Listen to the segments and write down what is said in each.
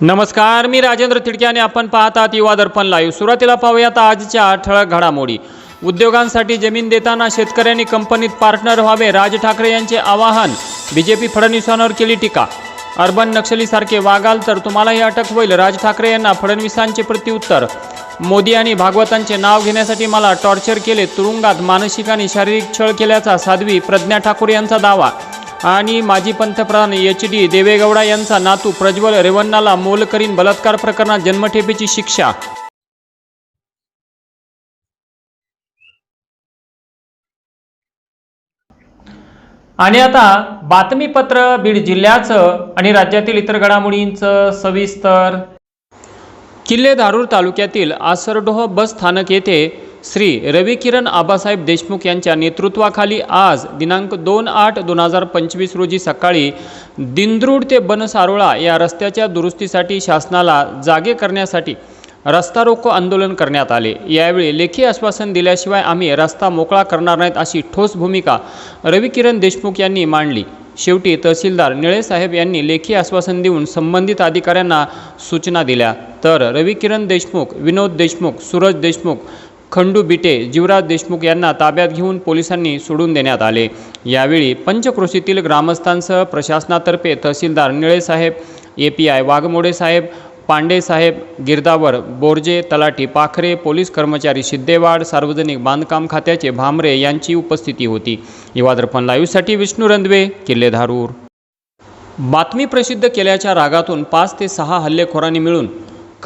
नमस्कार मी राजेंद्र तिडके आणि आपण पाहतात युवा दर्पण लाईव्ह सुरुवातीला पाहूयात आजच्या ठळक घडामोडी. उद्योगांसाठी जमीन देताना शेतकऱ्यांनी कंपनीत पार्टनर व्हावे राज ठाकरे यांचे आवाहन. बीजेपी फडणवीसांवर केली टीका. अर्बन नक्षलीसारखे वागाल तर तुम्हालाही अटक होईल राज ठाकरे यांना फडणवीसांचे प्रत्युत्तर मोदी आणि भागवतांचे नाव घेण्यासाठी मला टॉर्चर केले तुरुंगात मानसिक आणि शारीरिक छळ केल्याचा साध्वी प्रज्ञा ठाकूर यांचा दावा. आणि माजी पंतप्रधान एच डी देवेगौडा यांचा नातू प्रज्वल रेवन्नाला मोलकरीन बलात्कार प्रकरणात जन्मठेपेची शिक्षा. आणि आता बातमीपत्र बीड जिल्ह्याचं आणि राज्यातील इतर घडामोडींचं सविस्तर. किल्ले धारूर तालुक्यातील आसरडोह बस स्थानक येथे श्री रविकिरण आबासाहेब देशमुख यांच्या नेतृत्वाखाली आज दिनांक दोन आठ दोन हजार पंचवीस रोजी सकाळी दिंद्रूड ते बनसारोळा या रस्त्याच्या दुरुस्तीसाठी शासनाला जागे करण्यासाठी रस्ता रोको आंदोलन करण्यात आले. यावेळी लेखी आश्वासन दिल्याशिवाय आम्ही रस्ता मोकळा करणार नाहीत अशी ठोस भूमिका रविकिरण देशमुख यांनी मांडली. शेवटी तहसीलदार निळेसाहेब यांनी लेखी आश्वासन देऊन संबंधित अधिकाऱ्यांना सूचना दिल्या. तर रविकिरण देशमुख विनोद देशमुख सूरज देशमुख खंडू बिटे जीवराज देशमुख यांना ताब्यात घेऊन पोलिसांनी सोडून देण्यात आले. यावेळी पंचक्रोशीतील ग्रामस्थांसह प्रशासनातर्फे तहसीलदार निळेसाहेब ए पी आय वाघमोडे साहेब गिरदावर बोर्जे तलाठी पाखरे पोलीस कर्मचारी सिद्धेवाड सार्वजनिक बांधकाम खात्याचे भामरे यांची उपस्थिती होती. युवा दर्पण लाईव्हसाठी विष्णू रंधवे किल्ले धारूर. बातमी प्रसिद्ध केल्याच्या रागातून पाच ते सहा हल्लेखोरांनी मिळून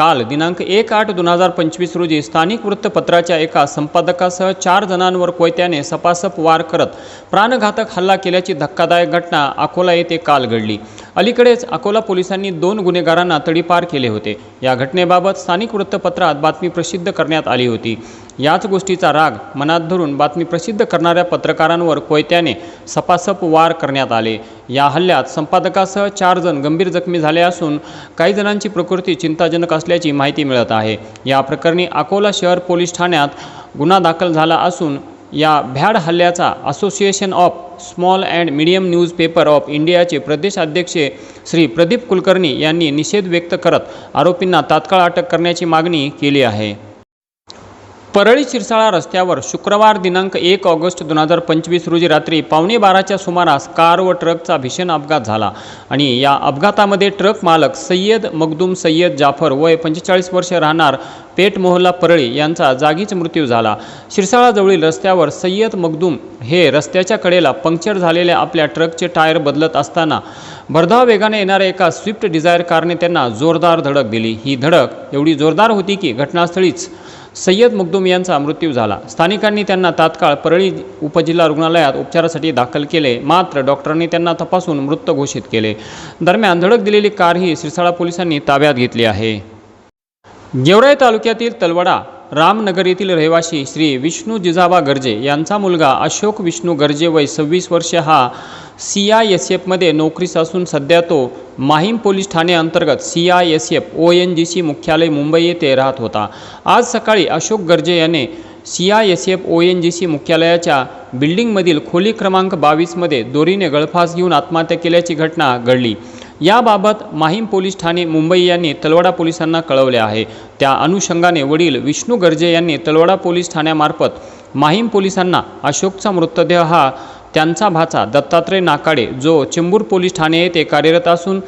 काल दिनांक एक आठ दोन हजार पंचवीस रोजी स्थानिक वृत्तपत्राच्या एका संपादकासह चार जणांवर कोयत्याने सपासप वार करत प्राणघातक हल्ला केल्याची धक्कादायक घटना अकोला येथे काल घडली. अलीकडेच अकोला पोलिसांनी दोन गुन्हेगारांना तडीपार केले होते. या घटनेबाबत स्थानिक वृत्तपत्रात बातमी प्रसिद्ध करण्यात आली होती. याच गोष्टीचा राग मनात धरून बातमी प्रसिद्ध करणाऱ्या पत्रकारांवर कोयत्याने सपासप वार करण्यात आले. या हल्ल्यात संपादकासह चार जण गंभीर जखमी झाले असून काही जणांची प्रकृती चिंताजनक असल्याची माहिती मिळत आहे. या प्रकरणी अकोला शहर पोलीस ठाण्यात गुन्हा दाखल झाला असून या भ्याड हल्ल्याचा association of small and medium newspaper of इंडियाचे प्रदेश अध्यक्ष श्री प्रदीप कुलकर्णी यांनी निषेध व्यक्त करत आरोपींना तात्काळ अटक करण्याची मागणी केली आहे. परळी शिरसाळा रस्त्यावर शुक्रवार दिनांक एक ऑगस्ट दोन हजार पंचवीस रोजी रात्री पावणे बाराच्या सुमारास कार व ट्रकचा भीषण अपघात झाला. आणि या अपघातामध्ये ट्रक मालक सय्यद मखदूम सय्यद जाफर वय पंचेचाळीस वर्ष राहणार पेठ मोहल्ला परळी यांचा जागीच मृत्यू झाला. शिरसाळाजवळील रस्त्यावर सय्यद मखदूम हे रस्त्याच्या कडेला पंक्चर झालेल्या आपल्या ट्रकचे टायर बदलत असताना भरधाव वेगाने येणाऱ्या एका स्विफ्ट डिझायर कारने त्यांना जोरदार धडक दिली. ही धडक एवढी जोरदार होती की घटनास्थळीच सय्यद मखदूम यांचा मृत्यू झाला. स्थानिकांनी त्यांना तात्काळ परळी उपजिल्हा रुग्णालयात उपचारासाठी दाखल केले. मात्र डॉक्टरांनी त्यांना तपासून मृत घोषित केले. दरम्यान धडक दिलेली कार ही सिरसाळा पोलिसांनी ताब्यात घेतली आहे. गेवराई तालुक्यातील तलवडा रामनगर येथील रहिवासी श्री विष्णू जिजाबा गर्जे यांचा मुलगा अशोक विष्णू गर्जे वय सव्वीस वर्ष हा सी आय एस एफमध्ये नोकरीस असून सध्या तो माहीम पोलीस ठाणे अंतर्गत C I S F O N G C मुख्यालय मुंबई येथे राहत होता. आज सकाळी अशोक गर्जे याने C I S F O N G C मुख्यालयाच्या बिल्डिंगमधील खोली क्रमांक बावीसमध्ये दोरीने गळफास घेऊन आत्महत्या केल्याची घटना घडली. याबाबत माहीम पोलीस ठाणे मुंबई यांनी तलवाडा पोलिसांना कळवले आहे. त्या अनुषंगाने वडील विष्णू गर्जे यांनी तलवाडा पोलीस ठाण्यामार्फत माहीम पोलिसांना अशोकचा मृतदेह हा त्यांचा भाचा दत्तात्रय नाकाडे जो चेंबूर पोलीस ठाणे येथे कार्यरत असून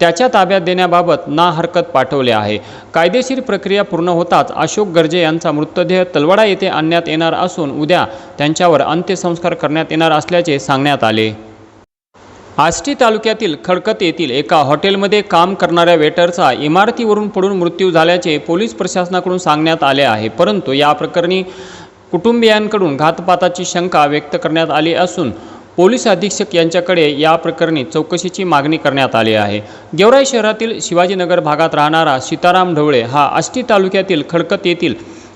त्याच्या ताब्यात देण्याबाबत ना हरकत पाठवले आहे. कायदेशीर प्रक्रिया पूर्ण होताच अशोक गर्जे यांचा मृतदेह तलवाडा येथे आणण्यात येणार असून उद्या त्यांच्यावर अंत्यसंस्कार करण्यात येणार असल्याचे सांगण्यात आले. आष्टी तालुक्यातील खडकत येथील एका हॉटेलमध्ये काम करणाऱ्या वेटरचा इमारतीवरून पडून मृत्यू झाल्याचे पोलीस प्रशासनाकडून सांगण्यात आले आहे. परंतु या प्रकरणी कुटुंबियांकडून घातपाताची शंका व्यक्त करण्यात आली असून पोलीस अधीक्षक यांच्याकडे या प्रकरणी चौकशीची मागणी करण्यात आली आहे. गेवराई शहरातील शिवाजीनगर भागात राहणारा सीताराम ढवळे हा आष्टी तालुक्यातील खडकत येथील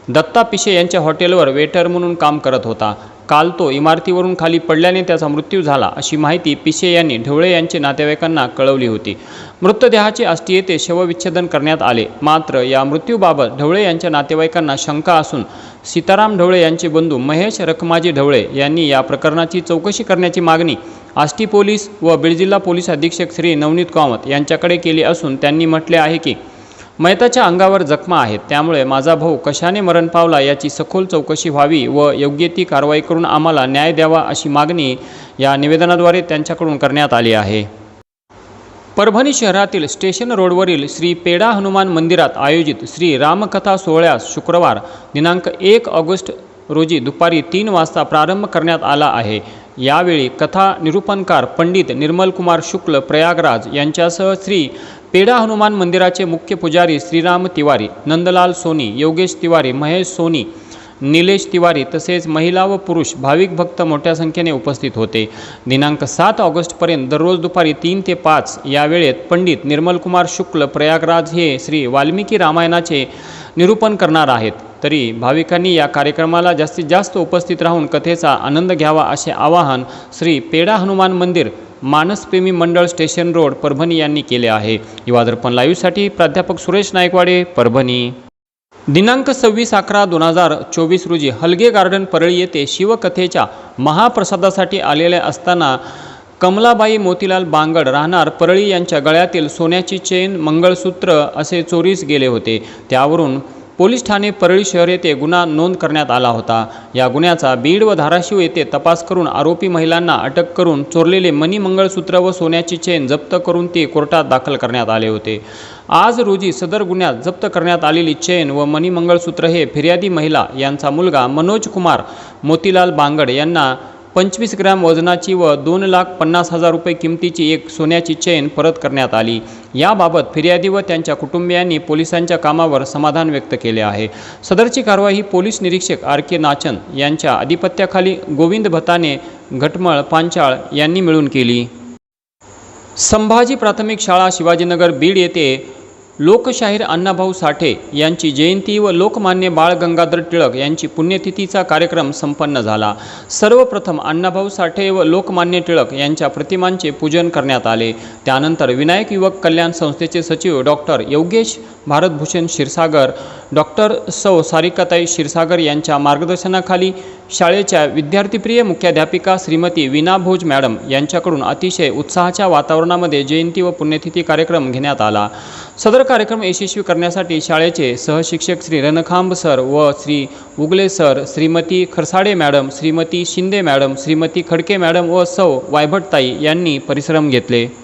दत्ता पिशे यांच्या हॉटेलवर वेटर म्हणून काम करत होता. काल तो इमारतीवरून खाली पडल्याने त्याचा मृत्यू झाला अशी माहिती पिशे यांनी ढवळे यांचे नातेवाईकांना कळवली होती. मृतदेहाचे आष्टी येथे शवविच्छेदन करण्यात आले. मात्र या मृत्यूबाबत ढवळे यांच्या नातेवाईकांना शंका असून सीताराम ढवळे यांचे बंधू महेश रखमाजी ढवळे यांनी या प्रकरणाची चौकशी करण्याची मागणी आष्टी पोलीस व बीड जिल्हा पोलीस अधीक्षक श्री नवनीत कामत यांच्याकडे केली असून त्यांनी म्हटले आहे की मैताच्या अंगावर जखमा आहेत. त्यामुळे माझा भाऊ कशाने मरण पावला याची सखोल चौकशी व्हावी व योग्य ती कारवाई करून आम्हाला न्याय द्यावा अशी मागणी या निवेदनाद्वारे त्यांच्याकडून करण्यात आली आहे. परभणी शहरातील स्टेशन रोडवरील श्री पेडा हनुमान मंदिरात आयोजित श्री रामकथा सोहळ्यास शुक्रवार दिनांक एक ऑगस्ट रोजी दुपारी तीन वाजता प्रारंभ करण्यात आला आहे. यावेळी कथा निरूपणकार पंडित निर्मलकुमार शुक्ल प्रयागराज यांच्यासह श्री पेढा हनुमान मंदिराचे मुख्य पुजारी श्रीराम तिवारी नंदलाल सोनी योगेश तिवारी महेश सोनी निलेश तिवारी तसेच महिला व पुरुष भाविक भक्त मोठ्या संख्येने उपस्थित होते. दिनांक सात ऑगस्टपर्यंत दररोज दुपारी तीन ते पाच या वेळेत पंडित निर्मलकुमार शुक्ल प्रयागराज हे श्री वाल्मिकी रामायणाचे निरूपण करणार आहेत. तरी भाविकांनी या कार्यक्रमाला जास्तीत जास्त उपस्थित राहून कथेचा आनंद घ्यावा असे आवाहन श्री पेडा हनुमान मंदिर मानसप्रेमी मंडळ स्टेशन रोड परभणी यांनी केले आहे. युवादर्पण लाईव्हसाठी प्राध्यापक सुरेश नायकवाडे परभणी. दिनांक सव्वीस अकरा दोन हजार चोवीस रोजी हलगे गार्डन परळी येथे शिवकथेच्या महाप्रसादासाठी आलेले असताना कमलाबाई मोतीलाल बांगड राहणार परळी यांच्या गळ्यातील सोन्याची चेन मंगळसूत्र असे चोरीस गेले होते. त्यावरून पोलीस ठाणे परळी शहर येथे गुन्हा नोंद करण्यात आला होता. या गुन्ह्याचा बीड व धाराशिव येथे तपास करून आरोपी महिलांना अटक करून चोरलेले मनी मंगळसूत्र व सोन्याची चेन जप्त करून ते कोर्टात दाखल करण्यात आले होते. आज रोजी सदर गुन्ह्यात जप्त करण्यात आलेली चेन व मनी मंगळसूत्र हे फिर्यादी महिला यांचा मुलगा मनोज कुमार मोतीलाल बांगड यांना पंचवीस ग्रॅम वजनाची व दोन लाख पन्नास हजार रुपये किमतीची एक सोन्याची चेन परत करण्यात आली. याबाबत फिर्यादी व त्यांच्या कुटुंबियांनी पोलिसांच्या कामावर समाधान व्यक्त केले आहे. सदरची कारवाई ही पोलीस निरीक्षक आर के नाचन यांच्या आधिपत्याखाली गोविंद भताने घटमळ पांचाळ यांनी मिळून केली. संभाजी प्राथमिक शाळा शिवाजीनगर बीड येथे लोकशाहीर अण्णाभाऊ साठे यांची जयंती व लोकमान्य बाळ गंगाधर टिळक यांची पुण्यतिथीचा कार्यक्रम संपन्न झाला. सर्वप्रथम अण्णाभाऊ साठे व लोकमान्य टिळक यांच्या प्रतिमांचे पूजन करण्यात आले. त्यानंतर विनायक युवक कल्याण संस्थेचे सचिव डॉक्टर योगेश भारतभूषण क्षीरसागर डॉक्टर सौ सारिकाताई क्षीरसागर यांच्या मार्गदर्शनाखाली शाळेच्या विद्यार्थीप्रिय मुख्याध्यापिका श्रीमती विना भोज मॅडम यांच्याकडून अतिशय उत्साहाच्या वातावरणामध्ये जयंती व पुण्यतिथी कार्यक्रम घेण्यात आला. सदर कार्यक्रम यशस्वी करण्यासाठी शाळेचे सहशिक्षक श्री रणखांब सर व Shri Ugale sir Shrimati Kharsade madam Shrimati Shinde madam Shrimati Khadke madam व सौ वायभटताई यांनी परिश्रम घेतले.